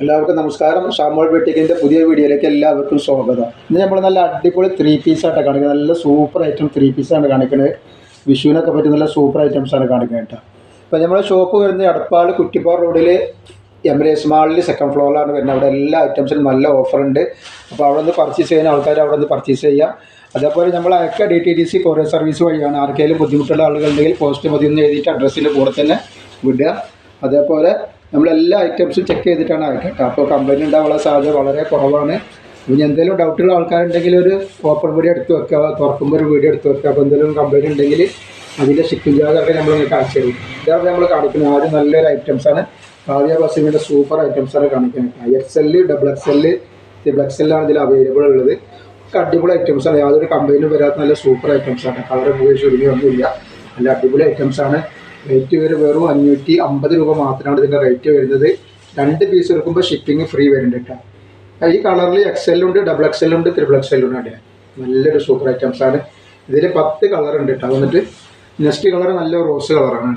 എല്ലാവർക്കും നമസ്കാരം. ഷാമോൾ വെട്ടിക്കിന്റെ പുതിയ വീഡിയോയിലേക്ക് എല്ലാവർക്കും സ്വാഗതം. ഇന്ന് നമ്മൾ നല്ല അടിപൊളി ത്രീ പീസായിട്ടാണ് കാണിക്കുന്നത്. നല്ല സൂപ്പർ ഐറ്റം ത്രീ പീസാണ് കാണിക്കുന്നത്. വിഷുവിനൊക്കെ പറ്റി നല്ല സൂപ്പർ ഐറ്റംസാണ് കാണിക്കുന്നത് കേട്ടോ. അപ്പോൾ നമ്മുടെ ഷോപ്പ് വരുന്നത് എടപ്പാൾ കുറ്റിപ്പാറ റോഡിൽ എംബ്രേസ് മാളിൽ സെക്കൻഡ് ഫ്ലോറിലാണ് വരുന്നത്. അവിടെ എല്ലാ ഐറ്റംസിനും നല്ല ഓഫറുണ്ട് അപ്പോൾ അവിടെ നിന്ന് പർച്ചേസ് ചെയ്യുന്ന ആൾക്കാർ അവിടെ നിന്ന് പർച്ചേസ് ചെയ്യാം. അതേപോലെ നമ്മൾ അയക്ക D T D C courier service വഴിയാണ്. ആർക്കെങ്കിലും ബുദ്ധിമുട്ടുള്ള ആളുകളുണ്ടെങ്കിൽ പോസ്റ്റ് മതി എന്ന് എഴുതിയിട്ട് അഡ്രസ്സിന്റെ കൂടെ തന്നെ വിടുക. അതേപോലെ നമ്മൾ എല്ലാ ഐറ്റംസും ചെക്ക് ചെയ്തിട്ടാണ് അയക്കുക അപ്പോൾ കംപ്ലൈന്റ് ഉണ്ടാവാനുള്ള സാധ്യത വളരെ കുറവാണ്. ഇനി എന്തെങ്കിലും ഡൗട്ടുള്ള ആൾക്കാരുണ്ടെങ്കിൽ ഒരു ഓപ്പൺ വീഡിയോ എടുത്ത് വെക്കുക തുറക്കുമ്പോൾ ഒരു വീഡിയോ എടുത്ത് വെക്കുക. അപ്പോൾ എന്തെങ്കിലും കംപ്ലൈന്റ് ഉണ്ടെങ്കിൽ അതിന്റെ ഷിപ്പിംഗ് ചാർജൊക്കെ നമ്മൾ കാണിച്ചു തരും. ഇതാണ് നമ്മൾ കാണിക്കുന്നത്. ആദ്യം നല്ലൊരു ഐറ്റംസാണ് കാവ്യ ബസ്സിന്റെ സൂപ്പർ ഐറ്റംസാണ് കാണിക്കുന്നത്. X L double X L double X എല്ലാണ് ഇതിൽ അവൈലബിൾ ഉള്ളത്. അടിപൊളി ഐറ്റംസാണ് യാതൊരു കമ്പനിയിലും വരാത്ത നല്ല സൂപ്പർ ഐറ്റംസാണ് കളർ പോയി ചുരുങ്ങിയൊന്നുമില്ല നല്ല അടിപൊളി ഐറ്റംസാണ് റേറ്റ് വരെ വെറും അഞ്ഞൂറ്റി അമ്പത് രൂപ മാത്രമാണ് ഇതിന്റെ റേറ്റ് വരുന്നത്. രണ്ട് പീസ് എടുക്കുമ്പോൾ ഷിപ്പിംഗ് ഫ്രീ വരുന്നുണ്ട് കേട്ടോ ഈ കളറിൽ എക്സ് ഉണ്ട് ഡബിൾ എക്സ് ഉണ്ട് ത്രിബിൾ എക്സ് അവിടെ നല്ലൊരു സൂപ്പർ ഐറ്റംസ് ആണ്. ഇതിൽ പത്ത് കളർ ഉണ്ട് കേട്ടോ വന്നിട്ട് നെക്സ്റ്റ് കളർ നല്ല റോസ് കളറാണ്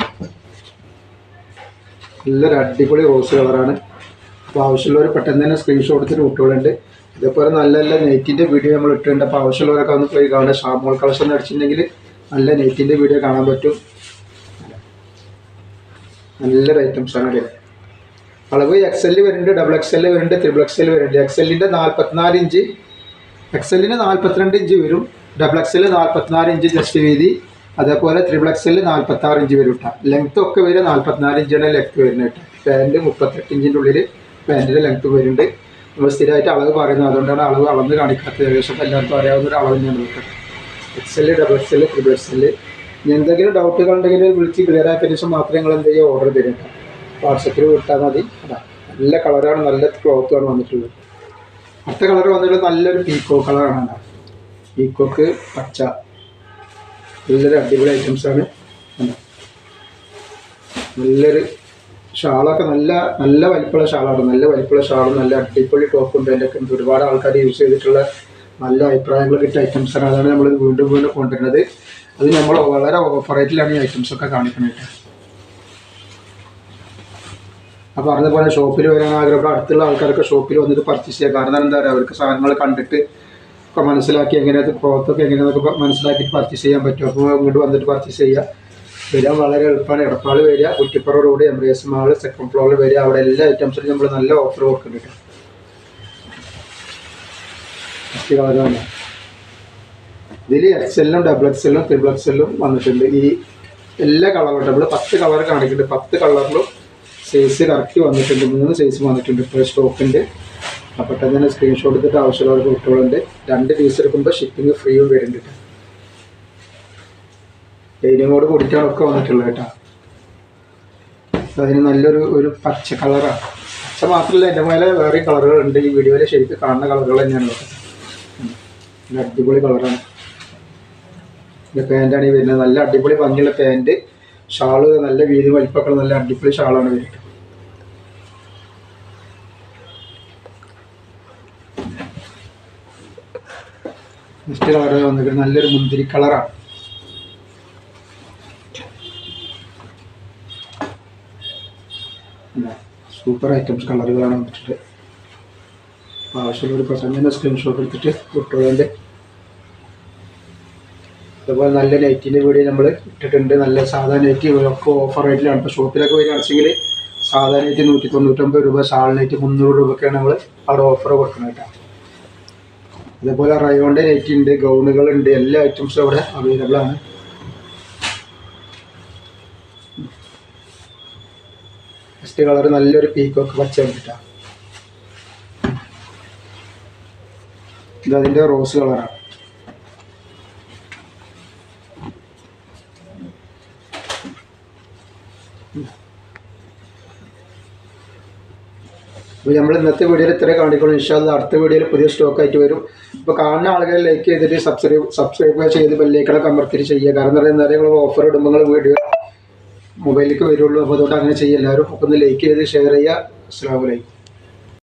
നല്ലൊരു അടിപൊളി റോസ് കളറാണ് അപ്പോൾ ആവശ്യമുള്ളവർ പെട്ടെന്ന് തന്നെ സ്ക്രീൻഷോട്ട് എടുത്തിട്ട് വിട്ടുകളുണ്ട് ഇതേപോലെ നല്ല നല്ല നെറ്റിന്റെ വീഡിയോ നമ്മൾ ഇട്ടിട്ടുണ്ട്. അപ്പോൾ ആവശ്യമുള്ളവരൊക്കെ ഒന്ന് പോയി കാണുക. ഷാമോൾ കളക്ഷൻ അടിച്ചിട്ടുണ്ടെങ്കിൽ നല്ല നെറ്റിന്റെ വീഡിയോ കാണാൻ പറ്റും. നല്ലൊരു ഐറ്റംസ് ആണ് ഇവിടെ അളവ് എക്സ് എല്ലിൽ വരുന്നുണ്ട് ഡബിൾ എക്സ് എല്ലിൽ വരുന്നുണ്ട് ത്രിബിൾ എക്സ് എല്ലിൽ വരുന്നുണ്ട്. എക്സ് എല്ലിന്റെ നാൽപ്പത്തിനാല് ഇഞ്ച് എക്സ് എല്ലിന് നാൽപ്പത്തിരണ്ട് ഇഞ്ച് വരും. ഡബിൾ എക്സ് എല്ലിൽ നാൽപ്പത്തിനാല് ഇഞ്ച് ജസ്റ്റ് വീതി. അതേപോലെ ത്രിബിൾ എക്സ് എൽ നാൽപ്പത്താറ് ഇഞ്ച് വരും കേട്ടോ ലെങ്ത് ഒക്കെ വരും നാൽപ്പത്തിനാല് ഇഞ്ചാണ് ലെങ്ത് വരുന്നത് കേട്ടോ പാന്റ് മുപ്പത്തെട്ട് ഇഞ്ചിന്റെ ഉള്ളിൽ പാന്റിന്റെ ലെങ്ത് വരുന്നുണ്ട്. നമ്മൾ സ്ഥിരമായിട്ട് അളവ് പറയുന്നത് അതുകൊണ്ടാണ് അളവ് അളന്ന് കാണിക്കാത്തത്. ഏകദേശം എല്ലാവർക്കും അറിയാവുന്ന ഒരു അളവ് തന്നെയാണ് നോക്കുന്നത് X L double X L triple X L എന്തെങ്കിലും ഡൗട്ടുകൾ ഉണ്ടെങ്കിൽ വിളിച്ച് ക്ലിയർ ആക്കിയതിന് ശേഷം മാത്രമേ നിങ്ങൾ എന്ത് ചെയ്യുക? ഓർഡർ തരും വാട്സപ്പിൽ വിട്ടാൽ മതി. നല്ല കളറാണ് നല്ല ക്ലോത്താണ് വന്നിട്ടുള്ളത്. അടുത്ത കളർ വന്നിട്ടുള്ളത് നല്ലൊരു പീക്കോ കളറാണ് പീക്കോക്ക് പച്ച. നല്ലൊരു അടിപൊളി ഐറ്റംസാണ് നല്ലൊരു ഷാളൊക്കെ നല്ല നല്ല വലിപ്പമുള്ള ഷാളാണ് നല്ല വലിപ്പമുള്ള ഷാളും നല്ല അടിപൊളി ടോപ്പും പാന്റൊക്കെ ഒക്കെ ഒരുപാട് ആൾക്കാർ യൂസ് ചെയ്തിട്ടുള്ള നല്ല അഭിപ്രായങ്ങൾ കിട്ടിയ ഐറ്റംസാണ് അതാണ് നമ്മൾ വീണ്ടും വീണ്ടും കൊണ്ടുവരുന്നത്. അത് നമ്മൾ വളരെ ഓഫർ റേറ്റിലാണ് ഈ ഐറ്റംസ് ഒക്കെ കാണിക്കുന്നത് അപ്പോൾ പറഞ്ഞതുപോലെ ഷോപ്പിൽ വരാൻ ആഗ്രഹം. അടുത്തുള്ള ആൾക്കാരൊക്കെ ഷോപ്പിൽ വന്നിട്ട് പർച്ചേസ് ചെയ്യുക കാരണം എന്താ പറയുക അവർക്ക് സാധനങ്ങൾ കണ്ടിട്ട് ഒക്കെ മനസ്സിലാക്കി എങ്ങനെ അത് ക്ലോത്തൊക്കെ എങ്ങനെയാണെന്നൊക്കെ മനസ്സിലാക്കിയിട്ട് പർച്ചേസ് ചെയ്യാൻ പറ്റും. അപ്പോൾ ഇങ്ങോട്ട് വന്നിട്ട് പർച്ചേസ് ചെയ്യുക വരാൻ വളരെ എളുപ്പമാണ് എടപ്പാൾ വരിക Kuttippuram road embrace mall second ഫ്ലോറിൽ വരിക. അവിടെ എല്ലാ ഐറ്റംസിനും നമ്മൾ നല്ല ഓഫർ കൊടുക്കുന്നുണ്ട് കളറാണ് ഇതിൽ എക്സ് എല്ലും ഡബിൾ എക്സ് എല്ലും ത്രിബിൾ എക്സ് എല്ലും വന്നിട്ടുണ്ട്. ഈ എല്ലാ കളറും ഡബിൾ പത്ത് കളർ കാണിക്കുന്നുണ്ട്. പത്ത് കളറിലും സൈസ് കറക്റ്റ് വന്നിട്ടുണ്ട്. മൂന്ന് സൈസ് വന്നിട്ടുണ്ട്. ഇപ്പോൾ സ്റ്റോക്കുണ്ട് അപ്പോൾ തന്നെ സ്ക്രീൻഷോട്ട് എടുത്തിട്ട് ആവശ്യമുള്ളവർക്ക് കുട്ടികളുണ്ട് രണ്ട് പീസ് എടുക്കുമ്പോൾ ഷിപ്പിംഗ് ഫ്രീയും വരുന്നുണ്ട് ലൈനിങ്ങോട് കൂടിയിട്ടാണ് ഒക്കെ വന്നിട്ടുള്ളത് കേട്ടോ അതിന് നല്ലൊരു ഒരു പച്ച കളറാണ് പച്ച മാത്രമല്ല എന്റെ മേലെ വേറെയും കളറുകളുണ്ട് ഈ വീഡിയോയിൽ ശരിക്കും കാണുന്ന കളറുകൾ തന്നെയാണ് അടിപൊളി കളറാണ് ഇത് പാന്റാണ് ഈ വരുന്നത്. നല്ല അടിപൊളി ഭംഗിയുള്ള പാന്റ് ഷാൾ നല്ല വീതി വലിപ്പമൊക്കെ നല്ല അടിപൊളി ഷാളാണ് വരുന്നത് നെക്സ്റ്റ് കളർ വന്നിട്ട് നല്ലൊരു മുന്തിരി കളറാണ്. സൂപ്പർ ഐറ്റംസ് കളറുകളാണ് വന്നിട്ടുണ്ട്. ആവശ്യമുള്ള ആവശ്യമുള്ളൊരു പെട്ടെന്ന് സ്ക്രീൻഷോട്ട് എടുത്തിട്ട് കുട്ടികളുടെ അതുപോലെ നല്ല നൈറ്റിന്റെ വീഡിയോ നമ്മൾ ഇട്ടിട്ടുണ്ട്. നല്ല സാധാ നൈറ്റ് ഒക്കെ ഓഫർ റേറ്റിലാണ് ഇപ്പോൾ ഷോപ്പിലൊക്കെ വരികയാണെങ്കിൽ സാധാ നൈറ്റ് നൂറ്റി തൊണ്ണൂറ്റൊമ്പത് രൂപ ഷാൾ നൈറ്റ് മുന്നൂറ് രൂപയ്ക്കാണ് നമ്മൾ അവിടെ ഓഫർ കൊടുക്കുന്നത് കേട്ടോ. അതേപോലെ റയോണിന്റെ നൈറ്റ് ഉണ്ട് ഗൗണുകളുണ്ട് എല്ലാ ഐറ്റംസും അവിടെ അവൈലബിൾ ആണ്. ഫസ്റ്റ് കളർ നല്ലൊരു പീക്കൊക്കെ പച്ച കിട്ടാം. ഇത് അതിന്റെ റോസ് കളറാണ് അപ്പോൾ നമ്മൾ ഇന്നത്തെ വീഡിയോയിൽ ഇത്രയും കാണിക്കുള്ളൂ. ഇൻഷാ ഇൻഷാല്ല അടുത്ത വീഡിയോയിൽ പുതിയ സ്റ്റോക്ക് ആയിട്ട് വരും. അപ്പോൾ കാണുന്ന ആളുകൾ ലൈക്ക് ചെയ്തിട്ട് സബ്സ്ക്രൈബ് സബ്സ്ക്രൈബ് ചെയ്ത് ബെല്ലേക്കണൊക്കെ അമർത്തിട്ട് ചെയ്യുക. കാരണം എന്ന് പറയുന്നത് നിങ്ങൾ ഓഫർ ഇടുമ്പോൾ വീഡിയോ മൊബൈലിലേക്ക് വരുള്ളൂ. അപ്പോൾ അതുകൊണ്ട് അങ്ങനെ ചെയ്യുക. എല്ലാവരും ഒക്കെ ഒന്ന് ലൈക്ക് ചെയ്ത് ഷെയർ ചെയ്യുക. അസ്സാം വലൈക്കും